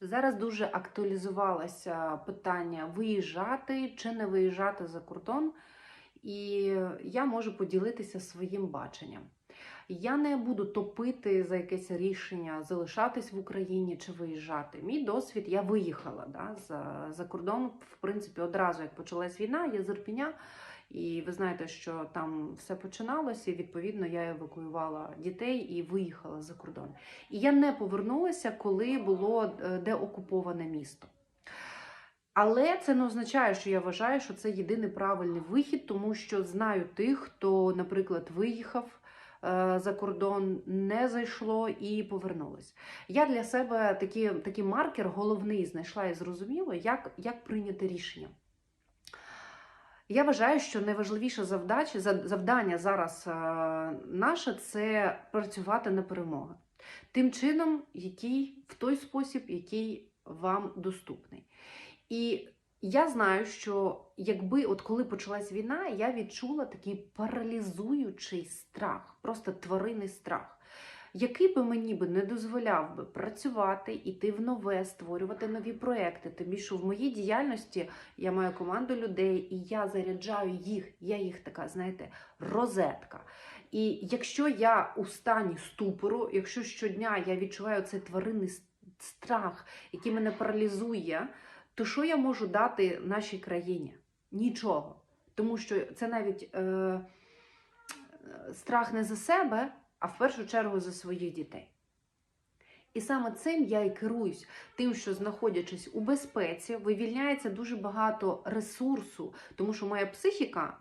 Зараз дуже актуалізувалося питання виїжджати чи не виїжджати за кордон, і я можу поділитися своїм баченням. Я не буду топити за якесь рішення залишатись в Україні чи виїжджати. Мій досвід я виїхала да, за, за кордон, в принципі, одразу як почалась війна, я з Ірпіня. І ви знаєте, що там все починалося, і відповідно я евакуювала дітей і виїхала за кордон. І я не повернулася, коли було е, деокуповане місто. Але це не означає, що я вважаю, що це єдиний правильний вихід, тому що знаю тих, хто, наприклад, виїхав е, за кордон, не зайшло і повернулось. Я для себе такий, такий маркер головний знайшла і зрозуміла, як, як прийняти рішення. Я вважаю, що найважливіше завдача, за- завдання зараз е, наше це працювати на перемогу. Тим чином, який в той спосіб, який вам доступний. І я знаю, що якби от коли почалась війна, я відчула такий паралізуючий страх, просто тваринний страх, який би мені би не дозволяв би працювати, іти в нове, створювати нові проекти. Тим більше в моїй діяльності я маю команду людей, і я заряджаю їх. Я їх така, знаєте, розетка. І якщо я у стані ступору, якщо щодня я відчуваю цей тваринний страх, який мене паралізує, то що я можу дати нашій країні? Нічого. Тому що це навіть е, е, страх не за себе, а в першу чергу за своїх дітей. І саме цим я і керуюсь, тим, що знаходячись у безпеці, вивільняється дуже багато ресурсу, тому що моя психіка,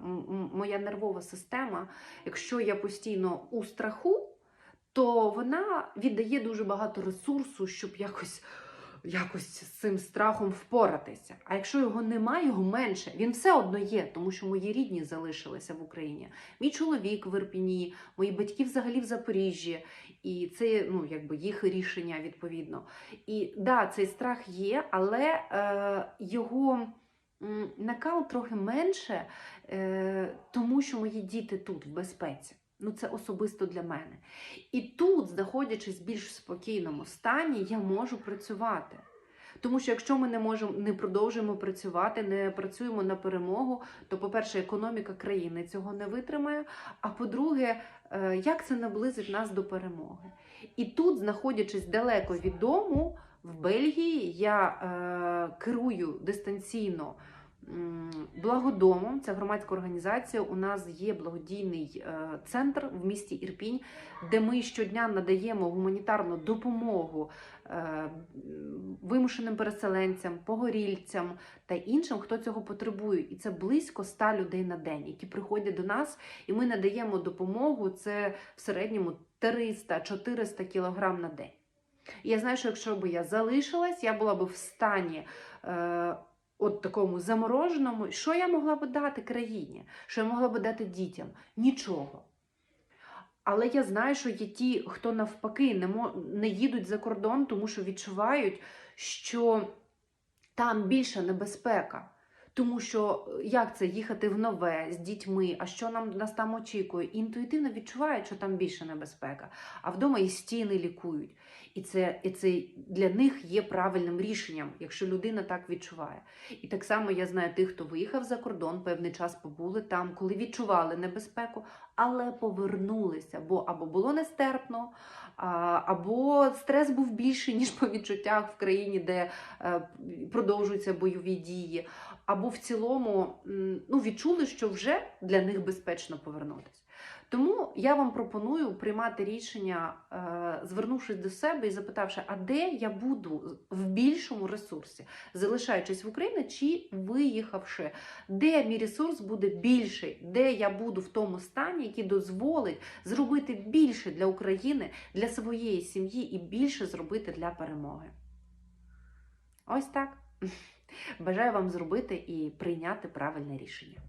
моя нервова система, якщо я постійно у страху, то вона віддає дуже багато ресурсу, щоб якось, якось з цим страхом впоратися. А якщо його немає, його менше, він все одно є, тому що мої рідні залишилися в Україні. Мій чоловік в Ірпіні, мої батьки взагалі в Запоріжжі, і це ну, якби їх рішення відповідно. І да, цей страх є, але е, його накал трохи менше, е, тому що мої діти тут в безпеці. Ну, це особисто для мене. І тут, знаходячись в більш спокійному стані, я можу працювати. Тому що якщо ми не можемо не продовжуємо працювати, не працюємо на перемогу, то, по-перше, економіка країни цього не витримає. А по-друге, е, як це наблизить нас до перемоги? І тут, знаходячись далеко від дому, в Бельгії, я е, керую дистанційно благодомом. Це громадська організація. У нас є благодійний е, центр в місті Ірпінь, де ми щодня надаємо гуманітарну допомогу е, вимушеним переселенцям, погорільцям та іншим, хто цього потребує. І це близько 100 людей на день, які приходять до нас, і ми надаємо допомогу. Це в середньому 300-400 кілограм на день. І я знаю, що якщо б я залишилась, я була б в стані. От такому замороженому, що я могла би дати країні, що я могла би дати дітям? Нічого. Але я знаю, що є ті, хто навпаки не, не їдуть за кордон, тому що відчувають, що там більша небезпека. Тому що е, як це їхати в нове з дітьми, а що нам нас там очікує? Інтуїтивно відчувають, що там більша небезпека, а вдома і стіни лікують. І це, і це для них є правильним рішенням, якщо людина так відчуває. І так само я знаю тих, хто виїхав за кордон, певний час побули там, коли відчували небезпеку, але повернулися, бо або було нестерпно, або стрес був більший, ніж по відчуттях в країні, де е, продовжуються бойові дії, або в цілому ну, відчули, що вже для них безпечно повернутися. Тому я вам пропоную приймати рішення, е, звернувшись до себе і запитавши, а де я буду в більшому ресурсі, залишаючись в Україні чи виїхавши, де мій ресурс буде більший, де я буду в тому стані, який дозволить зробити більше для України, для своєї сім'ї і більше зробити для перемоги. Ось так. Бажаю вам зробити і прийняти правильне рішення.